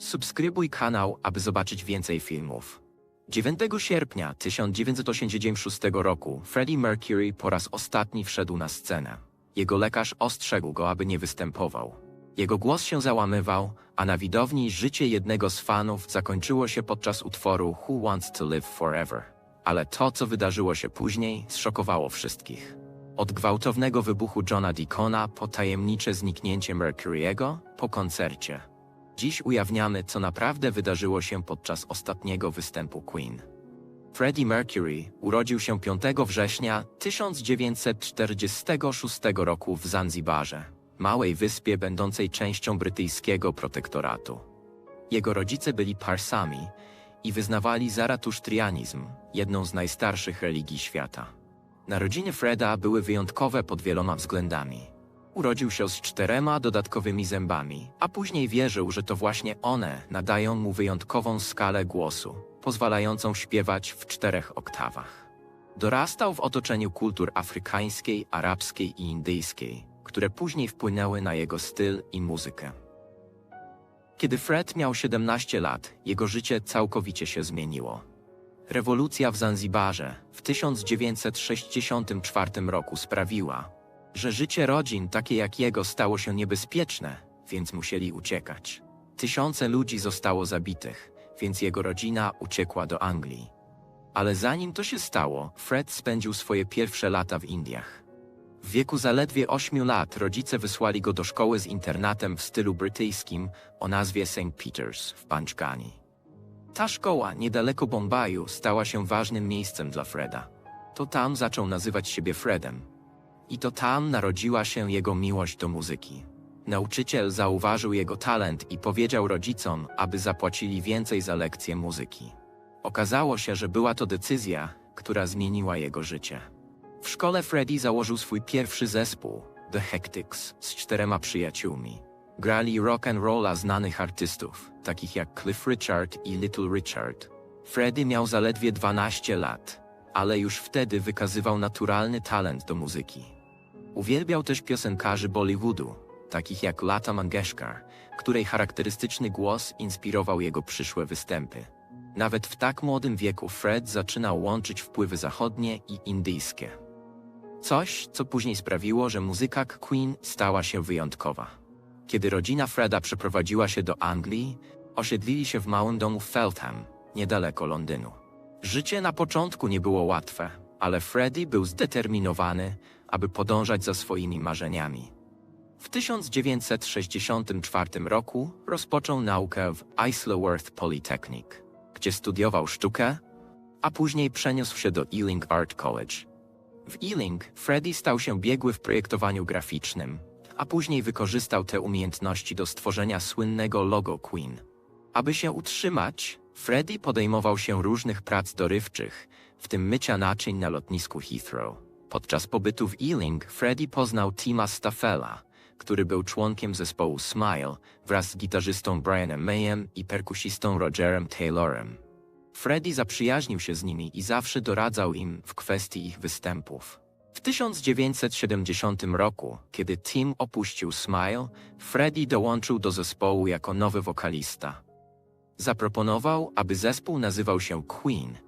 Subskrybuj kanał, aby zobaczyć więcej filmów. 9 sierpnia 1986 roku Freddie Mercury po raz ostatni wszedł na scenę. Jego lekarz ostrzegł go, aby nie występował. Jego głos się załamywał, a na widowni życie jednego z fanów zakończyło się podczas utworu Who Wants to Live Forever. Ale to, co wydarzyło się później, zszokowało wszystkich. Od gwałtownego wybuchu Johna Deacona po tajemnicze zniknięcie Mercury'ego po koncercie. Dziś ujawniamy, co naprawdę wydarzyło się podczas ostatniego występu Queen. Freddie Mercury urodził się 5 września 1946 roku w Zanzibarze, małej wyspie będącej częścią brytyjskiego protektoratu. Jego rodzice byli Parsami i wyznawali zaratusztrianizm, jedną z najstarszych religii świata. Narodziny Freda były wyjątkowe pod wieloma względami. Urodził się z czterema dodatkowymi zębami, a później wierzył, że to właśnie one nadają mu wyjątkową skalę głosu, pozwalającą śpiewać w czterech oktawach. Dorastał w otoczeniu kultur afrykańskiej, arabskiej i indyjskiej, które później wpłynęły na jego styl i muzykę. Kiedy Fred miał 17 lat, jego życie całkowicie się zmieniło. Rewolucja w Zanzibarze w 1964 roku sprawiła, że życie rodzin takie jak jego stało się niebezpieczne, więc musieli uciekać. Tysiące ludzi zostało zabitych, więc jego rodzina uciekła do Anglii. Ale zanim to się stało, Fred spędził swoje pierwsze lata w Indiach. W wieku zaledwie 8 lat rodzice wysłali go do szkoły z internatem w stylu brytyjskim o nazwie St. Peter's w Panchgani. Ta szkoła, niedaleko Bombaju, stała się ważnym miejscem dla Freda. To tam zaczął nazywać siebie Fredem. I to tam narodziła się jego miłość do muzyki. Nauczyciel zauważył jego talent i powiedział rodzicom, aby zapłacili więcej za lekcje muzyki. Okazało się, że była to decyzja, która zmieniła jego życie. W szkole Freddie założył swój pierwszy zespół, The Hectics, z czterema przyjaciółmi. Grali rock and rolla znanych artystów, takich jak Cliff Richard i Little Richard. Freddie miał zaledwie 12 lat, ale już wtedy wykazywał naturalny talent do muzyki. Uwielbiał też piosenkarzy Bollywoodu, takich jak Lata Mangeshkar, której charakterystyczny głos inspirował jego przyszłe występy. Nawet w tak młodym wieku Fred zaczynał łączyć wpływy zachodnie i indyjskie. Coś, co później sprawiło, że muzyka Queen stała się wyjątkowa. Kiedy rodzina Freda przeprowadziła się do Anglii, osiedlili się w małym domu w Feltham, niedaleko Londynu. Życie na początku nie było łatwe, ale Freddie był zdeterminowany, aby podążać za swoimi marzeniami. W 1964 roku rozpoczął naukę w Isleworth Polytechnic, gdzie studiował sztukę, a później przeniósł się do Ealing Art College. W Ealing Freddie stał się biegły w projektowaniu graficznym, a później wykorzystał te umiejętności do stworzenia słynnego logo Queen. Aby się utrzymać, Freddie podejmował się różnych prac dorywczych, w tym mycia naczyń na lotnisku Heathrow. Podczas pobytu w Ealing Freddie poznał Tima Staffela, który był członkiem zespołu Smile wraz z gitarzystą Brianem Mayem i perkusistą Rogerem Taylorem. Freddie zaprzyjaźnił się z nimi i zawsze doradzał im w kwestii ich występów. W 1970 roku, kiedy Tim opuścił Smile, Freddie dołączył do zespołu jako nowy wokalista. Zaproponował, aby zespół nazywał się Queen,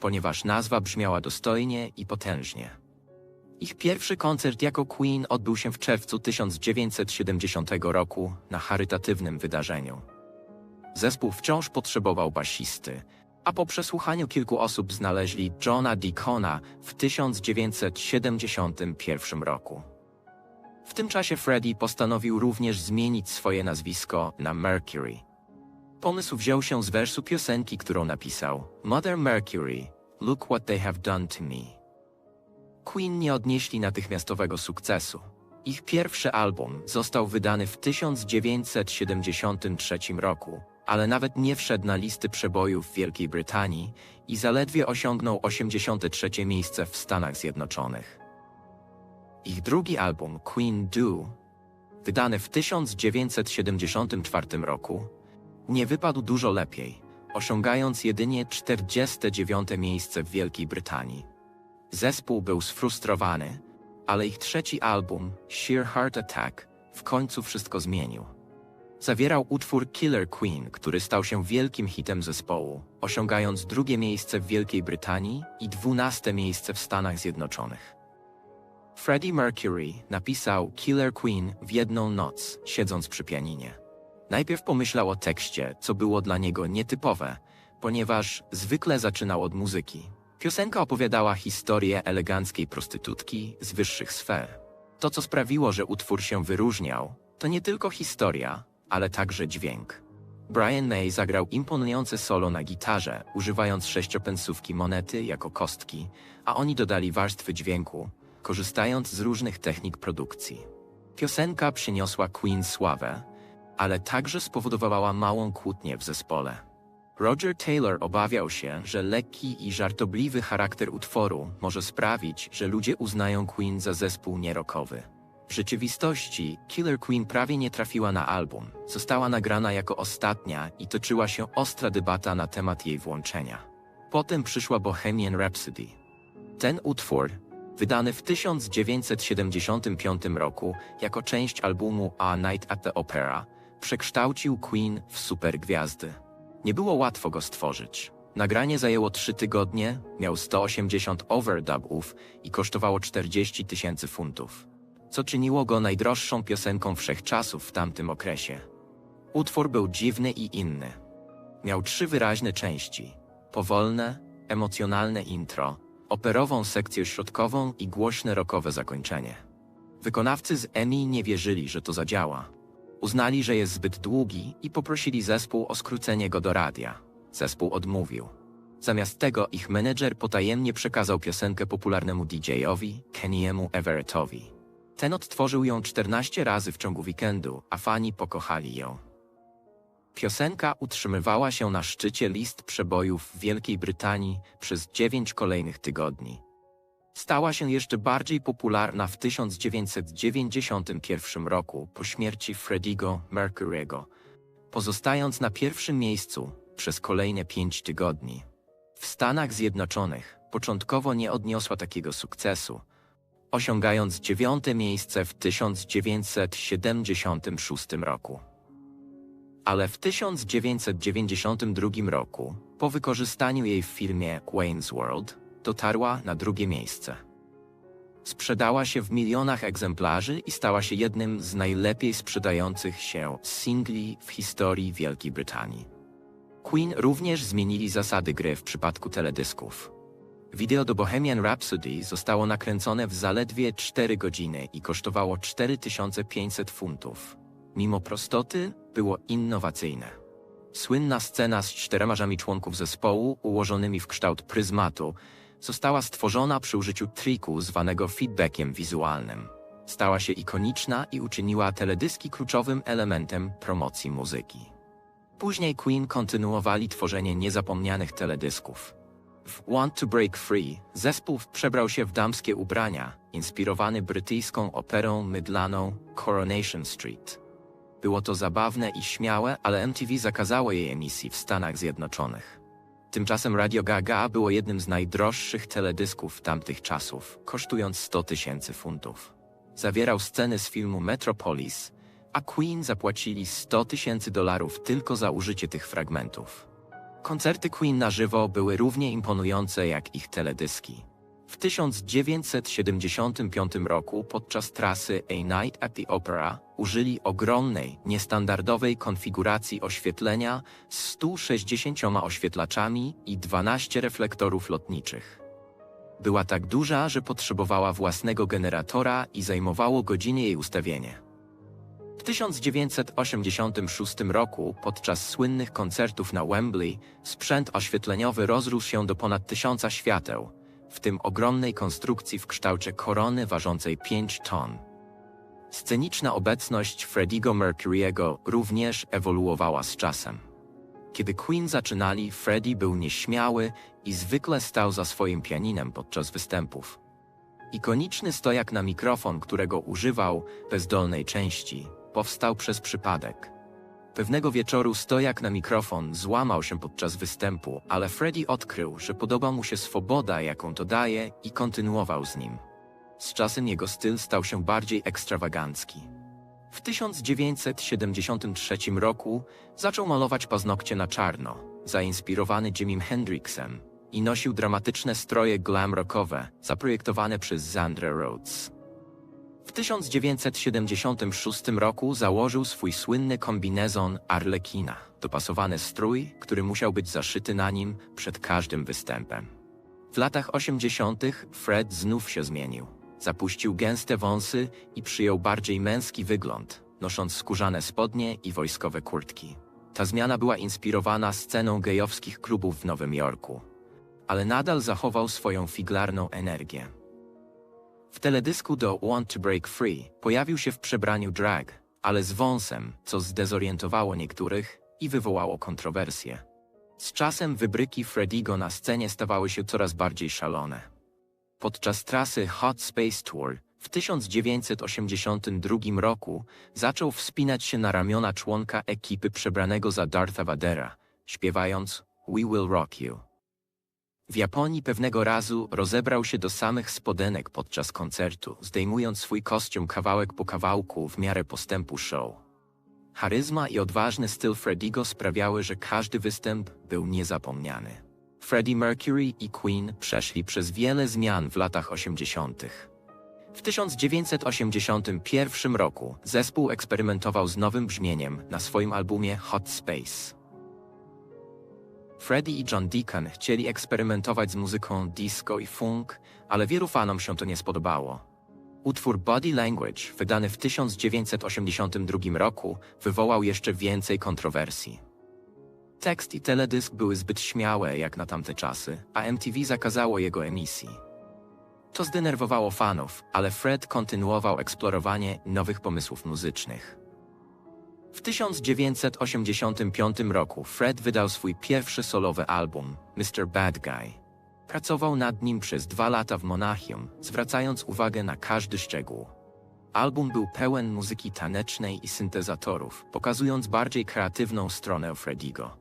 ponieważ nazwa brzmiała dostojnie i potężnie. Ich pierwszy koncert jako Queen odbył się w czerwcu 1970 roku na charytatywnym wydarzeniu. Zespół wciąż potrzebował basisty, a po przesłuchaniu kilku osób znaleźli Johna Deacona w 1971 roku. W tym czasie Freddie postanowił również zmienić swoje nazwisko na Mercury. Pomysł wziął się z wersu piosenki, którą napisał Mother Mercury, look what they have done to me. Queen nie odnieśli natychmiastowego sukcesu. Ich pierwszy album został wydany w 1973 roku, ale nawet nie wszedł na listy przebojów w Wielkiej Brytanii i zaledwie osiągnął 83 miejsce w Stanach Zjednoczonych. Ich drugi album Queen Do, wydany w 1974 roku, nie wypadł dużo lepiej, osiągając jedynie 49 miejsce w Wielkiej Brytanii. Zespół był sfrustrowany, ale ich trzeci album, Sheer Heart Attack, w końcu wszystko zmienił. Zawierał utwór Killer Queen, który stał się wielkim hitem zespołu, osiągając drugie miejsce w Wielkiej Brytanii i dwunaste miejsce w Stanach Zjednoczonych. Freddie Mercury napisał Killer Queen w jedną noc, siedząc przy pianinie. Najpierw pomyślał o tekście, co było dla niego nietypowe, ponieważ zwykle zaczynał od muzyki. Piosenka opowiadała historię eleganckiej prostytutki z wyższych sfer. To, co sprawiło, że utwór się wyróżniał, to nie tylko historia, ale także dźwięk. Brian May zagrał imponujące solo na gitarze, używając sześciopensówki monety jako kostki, a oni dodali warstwy dźwięku, korzystając z różnych technik produkcji. Piosenka przyniosła Queen sławę, ale także spowodowała małą kłótnię w zespole. Roger Taylor obawiał się, że lekki i żartobliwy charakter utworu może sprawić, że ludzie uznają Queen za zespół nierokowy. W rzeczywistości Killer Queen prawie nie trafiła na album. Została nagrana jako ostatnia i toczyła się ostra debata na temat jej włączenia. Potem przyszła Bohemian Rhapsody. Ten utwór, wydany w 1975 roku jako część albumu A Night at the Opera, przekształcił Queen w supergwiazdy. Nie było łatwo go stworzyć. Nagranie zajęło 3 tygodnie, miał 180 overdubów i kosztowało 40 tysięcy funtów, co czyniło go najdroższą piosenką wszechczasów w tamtym okresie. Utwór był dziwny i inny. Miał trzy wyraźne części: powolne, emocjonalne intro, operową sekcję środkową i głośne rockowe zakończenie. Wykonawcy z EMI nie wierzyli, że to zadziała. Uznali, że jest zbyt długi i poprosili zespół o skrócenie go do radia. Zespół odmówił. Zamiast tego ich menedżer potajemnie przekazał piosenkę popularnemu DJ-owi, Kenny'emu Everettowi. Ten odtworzył ją 14 razy w ciągu weekendu, a fani pokochali ją. Piosenka utrzymywała się na szczycie list przebojów w Wielkiej Brytanii przez 9 kolejnych tygodni. Stała się jeszcze bardziej popularna w 1991 roku po śmierci Freddiego Mercury'ego, pozostając na pierwszym miejscu przez kolejne pięć tygodni. W Stanach Zjednoczonych początkowo nie odniosła takiego sukcesu, osiągając dziewiąte miejsce w 1976 roku. Ale w 1992 roku, po wykorzystaniu jej w filmie Wayne's World, dotarła na drugie miejsce. Sprzedała się w milionach egzemplarzy i stała się jednym z najlepiej sprzedających się singli w historii Wielkiej Brytanii. Queen również zmienili zasady gry w przypadku teledysków. Wideo do Bohemian Rhapsody zostało nakręcone w zaledwie 4 godziny i kosztowało 4500 funtów. Mimo prostoty, było innowacyjne. Słynna scena z czterema członków zespołu ułożonymi w kształt pryzmatu została stworzona przy użyciu triku zwanego feedbackiem wizualnym. Stała się ikoniczna i uczyniła teledyski kluczowym elementem promocji muzyki. Później Queen kontynuowali tworzenie niezapomnianych teledysków. W Want to Break Free zespół przebrał się w damskie ubrania, inspirowany brytyjską operą mydlaną Coronation Street. Było to zabawne i śmiałe, ale MTV zakazało jej emisji w Stanach Zjednoczonych. Tymczasem Radio Gaga było jednym z najdroższych teledysków tamtych czasów, kosztując 100 tysięcy funtów. Zawierał sceny z filmu Metropolis, a Queen zapłacili 100 tysięcy dolarów tylko za użycie tych fragmentów. Koncerty Queen na żywo były równie imponujące jak ich teledyski. W 1975 roku podczas trasy A Night at the Opera użyli ogromnej, niestandardowej konfiguracji oświetlenia z 160 oświetlaczami i 12 reflektorów lotniczych. Była tak duża, że potrzebowała własnego generatora i zajmowało godziny jej ustawienie. W 1986 roku, podczas słynnych koncertów na Wembley, sprzęt oświetleniowy rozrósł się do ponad tysiąca świateł, w tym ogromnej konstrukcji w kształcie korony ważącej 5 ton. Sceniczna obecność Freddiego Mercury'ego również ewoluowała z czasem. Kiedy Queen zaczynali, Freddie był nieśmiały i zwykle stał za swoim pianinem podczas występów. Ikoniczny stojak na mikrofon, którego używał bez dolnej części, powstał przez przypadek. Pewnego wieczoru stojak na mikrofon złamał się podczas występu, ale Freddie odkrył, że podoba mu się swoboda, jaką to daje i kontynuował z nim. Z czasem jego styl stał się bardziej ekstrawagancki. W 1973 roku zaczął malować paznokcie na czarno, zainspirowany Jimim Hendrixem i nosił dramatyczne stroje glam rockowe zaprojektowane przez Zandra Rhodes. W 1976 roku założył swój słynny kombinezon Arlekina, dopasowany strój, który musiał być zaszyty na nim przed każdym występem. W latach 80. Fred znów się zmienił. Zapuścił gęste wąsy i przyjął bardziej męski wygląd, nosząc skórzane spodnie i wojskowe kurtki. Ta zmiana była inspirowana sceną gejowskich klubów w Nowym Jorku, ale nadal zachował swoją figlarną energię. W teledysku do Want to Break Free pojawił się w przebraniu drag, ale z wąsem, co zdezorientowało niektórych i wywołało kontrowersje. Z czasem wybryki Frediego na scenie stawały się coraz bardziej szalone. Podczas trasy Hot Space Tour w 1982 roku zaczął wspinać się na ramiona członka ekipy przebranego za Dartha Vadera, śpiewając We Will Rock You. W Japonii pewnego razu rozebrał się do samych spodenek podczas koncertu, zdejmując swój kostium kawałek po kawałku w miarę postępu show. Charyzma i odważny styl Frediego sprawiały, że każdy występ był niezapomniany. Freddie Mercury i Queen przeszli przez wiele zmian w latach 80. W 1981 roku zespół eksperymentował z nowym brzmieniem na swoim albumie Hot Space. Freddie i John Deacon chcieli eksperymentować z muzyką disco i funk, ale wielu fanom się to nie spodobało. Utwór Body Language, wydany w 1982 roku, wywołał jeszcze więcej kontrowersji. Tekst i teledysk były zbyt śmiałe jak na tamte czasy, a MTV zakazało jego emisji. To zdenerwowało fanów, ale Fred kontynuował eksplorowanie nowych pomysłów muzycznych. W 1985 roku Fred wydał swój pierwszy solowy album, Mr. Bad Guy. Pracował nad nim przez dwa lata w Monachium, zwracając uwagę na każdy szczegół. Album był pełen muzyki tanecznej i syntezatorów, pokazując bardziej kreatywną stronę Frediego.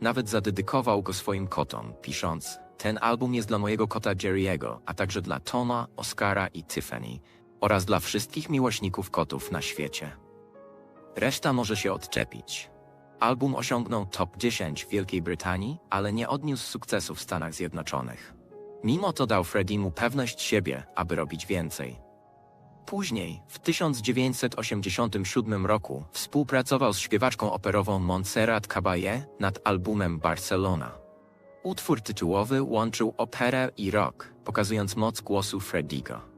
Nawet zadedykował go swoim kotom, pisząc: Ten album jest dla mojego kota Jerry'ego, a także dla Toma, Oscara i Tiffany, oraz dla wszystkich miłośników kotów na świecie. Reszta może się odczepić. Album osiągnął top 10 w Wielkiej Brytanii, ale nie odniósł sukcesu w Stanach Zjednoczonych. Mimo to dał Frediemu pewność siebie, aby robić więcej. Później, w 1987 roku, współpracował z śpiewaczką operową Montserrat Caballé nad albumem Barcelona. Utwór tytułowy łączył operę i rock, pokazując moc głosu Frediego.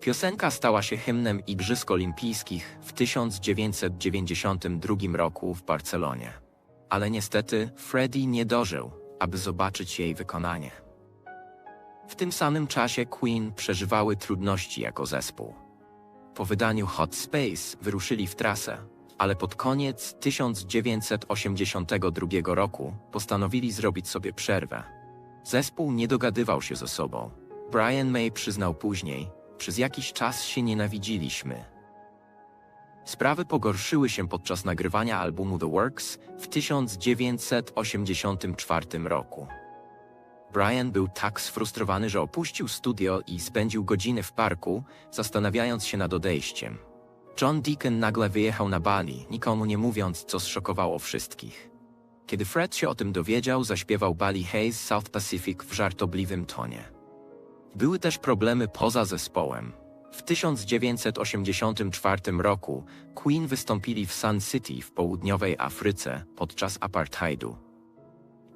Piosenka stała się hymnem Igrzysk Olimpijskich w 1992 roku w Barcelonie. Ale niestety Freddie nie dożył, aby zobaczyć jej wykonanie. W tym samym czasie Queen przeżywały trudności jako zespół. Po wydaniu Hot Space wyruszyli w trasę, ale pod koniec 1982 roku postanowili zrobić sobie przerwę. Zespół nie dogadywał się ze sobą. Brian May przyznał później, przez jakiś czas się nienawidziliśmy. Sprawy pogorszyły się podczas nagrywania albumu The Works w 1984 roku. Brian był tak sfrustrowany, że opuścił studio i spędził godziny w parku, zastanawiając się nad odejściem. John Deacon nagle wyjechał na Bali, nikomu nie mówiąc, co zszokowało wszystkich. Kiedy Fred się o tym dowiedział, zaśpiewał Bali Hayes South Pacific w żartobliwym tonie. Były też problemy poza zespołem. W 1984 roku Queen wystąpili w Sun City w południowej Afryce podczas apartheidu.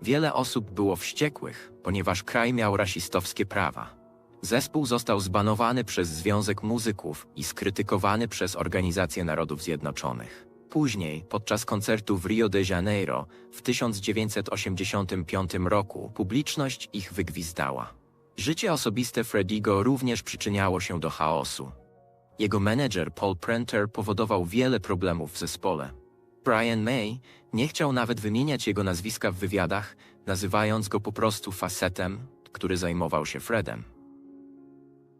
Wiele osób było wściekłych, ponieważ kraj miał rasistowskie prawa. Zespół został zbanowany przez Związek Muzyków i skrytykowany przez Organizację Narodów Zjednoczonych. Później, podczas koncertu w Rio de Janeiro w 1985 roku, publiczność ich wygwizdała. Życie osobiste Frediego również przyczyniało się do chaosu. Jego menedżer Paul Prenter powodował wiele problemów w zespole. Brian May nie chciał nawet wymieniać jego nazwiska w wywiadach, nazywając go po prostu facetem, który zajmował się Fredem.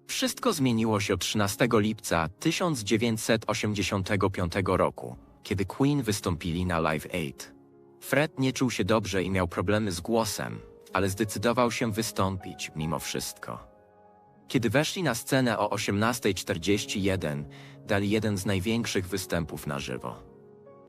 Wszystko zmieniło się 13 lipca 1985 roku, kiedy Queen wystąpili na Live Aid. Fred nie czuł się dobrze i miał problemy z głosem, ale zdecydował się wystąpić mimo wszystko. Kiedy weszli na scenę o 18.41, dali jeden z największych występów na żywo.